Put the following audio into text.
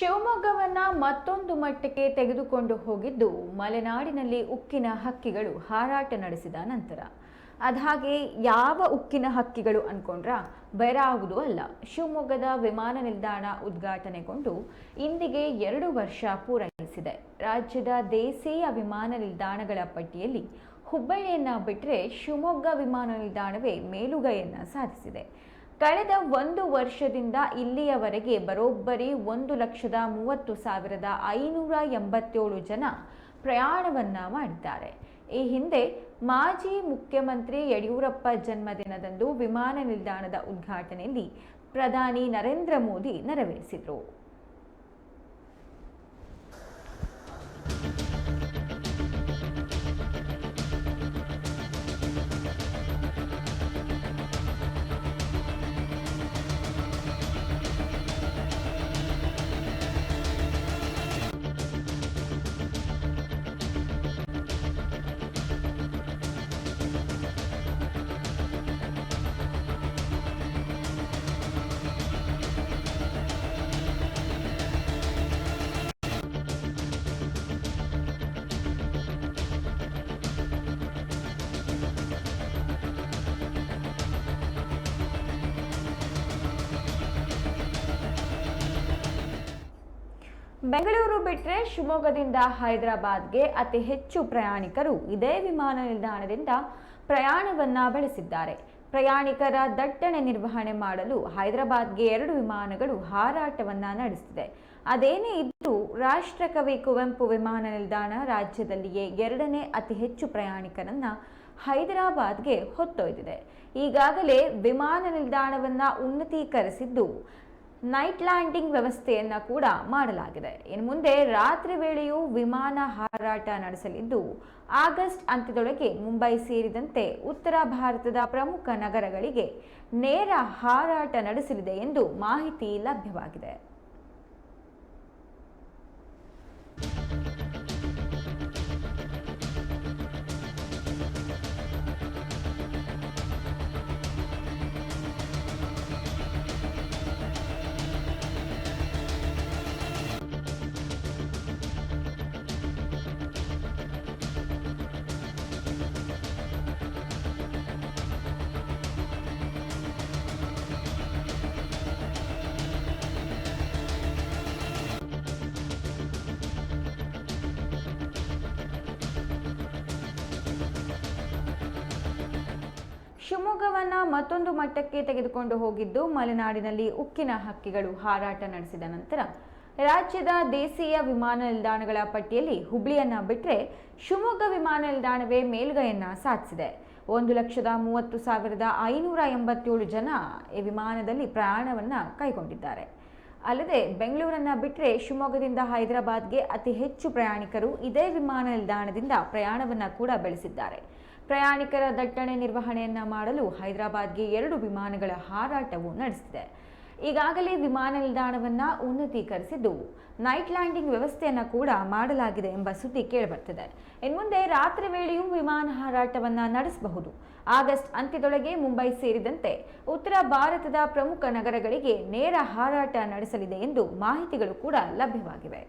ಶಿವಮೊಗ್ಗವನ್ನ ಮತ್ತೊಂದು ಮಟ್ಟಕ್ಕೆ ತೆಗೆದುಕೊಂಡು ಹೋಗಿದ್ದು ಮಲೆನಾಡಿನಲ್ಲಿ ಉಕ್ಕಿನ ಹಕ್ಕಿಗಳು ಹಾರಾಟ ನಡೆಸಿದ ನಂತರ. ಅದಾಗೆ ಯಾವ ಉಕ್ಕಿನ ಹಕ್ಕಿಗಳು ಅನ್ಕೊಂಡ್ರ? ಬೇರಾವುದು ಅಲ್ಲ. ಶಿವಮೊಗ್ಗದ ವಿಮಾನ ನಿಲ್ದಾಣ ಉದ್ಘಾಟನೆಗೊಂಡು ಇಂದಿಗೆ ಎರಡು ವರ್ಷ ಪೂರೈಸಿದೆ. ರಾಜ್ಯದ ದೇಸೀಯ ವಿಮಾನ ನಿಲ್ದಾಣಗಳ ಪಟ್ಟಿಯಲ್ಲಿ ಹುಬ್ಬಳ್ಳಿಯನ್ನ ಬಿಟ್ಟರೆ ಶಿವಮೊಗ್ಗ ವಿಮಾನ ನಿಲ್ದಾಣವೇ ಮೇಲುಗೈಯನ್ನ ಸಾಧಿಸಿದೆ. ಕಳೆದ ಒಂದು ವರ್ಷದಿಂದ ಇಲ್ಲಿಯವರೆಗೆ ಬರೋಬ್ಬರಿ ಒಂದು ಲಕ್ಷದ ಮೂವತ್ತು ಸಾವಿರದ ಐನೂರ ಎಂಬತ್ತೇಳು ಜನ ಪ್ರಯಾಣವನ್ನ ಮಾಡಿದ್ದಾರೆ. ಈ ಹಿಂದೆ ಮಾಜಿ ಮುಖ್ಯಮಂತ್ರಿ ಯಡಿಯೂರಪ್ಪ ಜನ್ಮದಿನದಂದು ವಿಮಾನ ನಿಲ್ದಾಣದ ಉದ್ಘಾಟನೆಯಲ್ಲಿ ಪ್ರಧಾನಿ ನರೇಂದ್ರ ಮೋದಿ ನೆರವೇರಿಸಿದರು. ಬೆಂಗಳೂರು ಬಿಟ್ಟರೆ ಶಿವಮೊಗ್ಗದಿಂದ ಹೈದರಾಬಾದ್ಗೆ ಅತಿ ಹೆಚ್ಚು ಪ್ರಯಾಣಿಕರು ಇದೇ ವಿಮಾನ ನಿಲ್ದಾಣದಿಂದ ಪ್ರಯಾಣವನ್ನ ಬೆಳೆಸಿದ್ದಾರೆ. ಪ್ರಯಾಣಿಕರ ದಟ್ಟಣೆ ನಿರ್ವಹಣೆ ಮಾಡಲು ಹೈದರಾಬಾದ್ಗೆ ಎರಡು ವಿಮಾನಗಳು ಹಾರಾಟವನ್ನ ನಡೆಸಿದೆ ಅದೇನೇ ಇದ್ದು ರಾಷ್ಟ್ರಕವಿ ಕುವೆಂಪು ವಿಮಾನ ನಿಲ್ದಾಣ ರಾಜ್ಯದಲ್ಲಿಯೇ ಎರಡನೇ ಅತಿ ಹೆಚ್ಚು ಪ್ರಯಾಣಿಕರನ್ನ ಹೈದರಾಬಾದ್ಗೆ ಹೊತ್ತೊಯ್ದಿದೆ. ಈಗಾಗಲೇ ವಿಮಾನ ನಿಲ್ದಾಣವನ್ನ ಉನ್ನತೀಕರಿಸಿದ್ದು ನೈಟ್ ಲ್ಯಾಂಡಿಂಗ್ ವ್ಯವಸ್ಥೆಯನ್ನು ಕೂಡ ಮಾಡಲಾಗಿದೆ. ಇನ್ನು ಮುಂದೆ ರಾತ್ರಿ ವೇಳೆಯೂ ವಿಮಾನ ಹಾರಾಟ ನಡೆಸಲಿದ್ದು, ಆಗಸ್ಟ್ ಅಂತ್ಯದೊಳಗೆ ಮುಂಬೈ ಸೇರಿದಂತೆ ಉತ್ತರ ಭಾರತದ ಪ್ರಮುಖ ನಗರಗಳಿಗೆ ನೇರ ಹಾರಾಟ ನಡೆಸಲಿದೆ ಎಂದು ಮಾಹಿತಿ ಲಭ್ಯವಾಗಿದೆ. ಶಿವಮೊಗ್ಗವನ್ನ ಮತ್ತೊಂದು ಮಟ್ಟಕ್ಕೆ ತೆಗೆದುಕೊಂಡು ಹೋಗಿದ್ದು ಮಲೆನಾಡಿನಲ್ಲಿ ಉಕ್ಕಿನ ಹಕ್ಕಿಗಳು ಹಾರಾಟ ನಡೆಸಿದ ನಂತರ ರಾಜ್ಯದ ದೇಶೀಯ ವಿಮಾನ ನಿಲ್ದಾಣಗಳ ಪಟ್ಟಿಯಲ್ಲಿ ಹುಬ್ಳಿಯನ್ನು ಬಿಟ್ಟರೆ ಶಿವಮೊಗ್ಗ ವಿಮಾನ ನಿಲ್ದಾಣವೇ ಮೇಲುಗೈಯನ್ನು ಸಾಧಿಸಿದೆ. ಒಂದು ಲಕ್ಷದ ಮೂವತ್ತು ಸಾವಿರದ ಐನೂರ ಎಂಬತ್ತೇಳು ಜನ ಈ ವಿಮಾನದಲ್ಲಿ ಪ್ರಯಾಣವನ್ನು ಕೈಗೊಂಡಿದ್ದಾರೆ. ಅಲ್ಲದೆ ಬೆಂಗಳೂರನ್ನ ಬಿಟ್ಟರೆ ಶಿವಮೊಗ್ಗದಿಂದ ಹೈದರಾಬಾದ್ಗೆ ಅತಿ ಹೆಚ್ಚು ಪ್ರಯಾಣಿಕರು ಇದೇ ವಿಮಾನ ನಿಲ್ದಾಣದಿಂದ ಪ್ರಯಾಣವನ್ನ ಕೂಡ ಬೆಳೆಸಿದ್ದಾರೆ. ಪ್ರಯಾಣಿಕರ ದಟ್ಟಣೆ ನಿರ್ವಹಣೆಯನ್ನು ಮಾಡಲು ಹೈದರಾಬಾದ್ಗೆ ಎರಡು ವಿಮಾನಗಳ ಹಾರಾಟವು ನಡೆಸಿದೆ ಈಗಾಗಲೇ ವಿಮಾನ ನಿಲ್ದಾಣವನ್ನು ಉನ್ನತೀಕರಿಸಿದ್ದು, ನೈಟ್ ಲ್ಯಾಂಡಿಂಗ್ ವ್ಯವಸ್ಥೆಯನ್ನು ಕೂಡ ಮಾಡಲಾಗಿದೆ ಎಂಬ ಸುದ್ದಿ ಕೇಳಿಬರ್ತಿದೆ. ಇನ್ಮುಂದೆ ರಾತ್ರಿ ವೇಳೆಯೂ ವಿಮಾನ ಹಾರಾಟವನ್ನು ನಡೆಸಬಹುದು. ಆಗಸ್ಟ್ ಅಂತ್ಯದೊಳಗೆ ಮುಂಬೈ ಸೇರಿದಂತೆ ಉತ್ತರ ಭಾರತದ ಪ್ರಮುಖ ನಗರಗಳಿಗೆ ನೇರ ಹಾರಾಟ ನಡೆಸಲಿದೆ ಎಂದು ಮಾಹಿತಿಗಳು ಕೂಡ ಲಭ್ಯವಾಗಿವೆ.